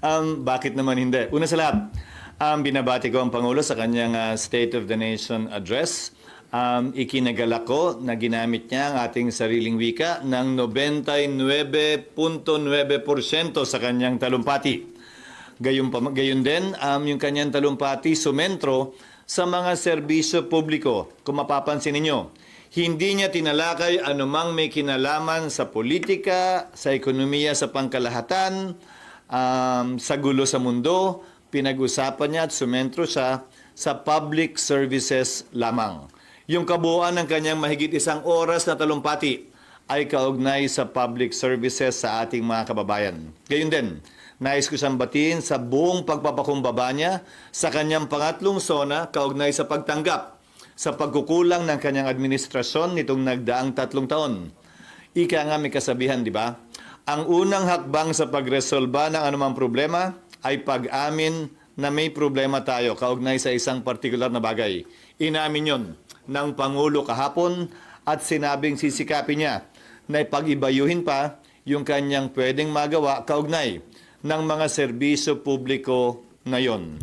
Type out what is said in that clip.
Um, bakit naman hindi? Una sa lahat, um, binabati ko ang Pangulo sa kanyang ah, State of the Nation address. Um, ikinagala ko na ginamit niya ang ating sariling wika ng 99.9% sa kanyang talumpati. Gayon, pa, gayon din, um, yung kanyang talumpati sumentro sa mga serbisyo publiko. Kung mapapansin ninyo, hindi niya tinalakay anumang may kinalaman sa politika, sa ekonomiya sa pangkalahatan, um, sa gulo sa mundo. Pinag-usapan niya at sumentro siya sa public services lamang. Yung kabuuan ng kanyang mahigit isang oras na talumpati ay kaugnay sa public services sa ating mga kababayan. Gayun din, nais ko siyang batiin sa buong pagpapakumbaba niya sa kanyang pangatlong sona kaugnay sa pagtanggap sa pagkukulang ng kanyang administrasyon nitong nagdaang tatlong taon. Ika nga may kasabihan, di ba? Ang unang hakbang sa pagresolba ng anumang problema ay pag-amin na may problema tayo kaugnay sa isang partikular na bagay. Inamin yon ng Pangulo kahapon at sinabing sisikapin niya na ipag-ibayuhin pa yung kanyang pwedeng magawa kaugnay ng mga serbisyo publiko ngayon.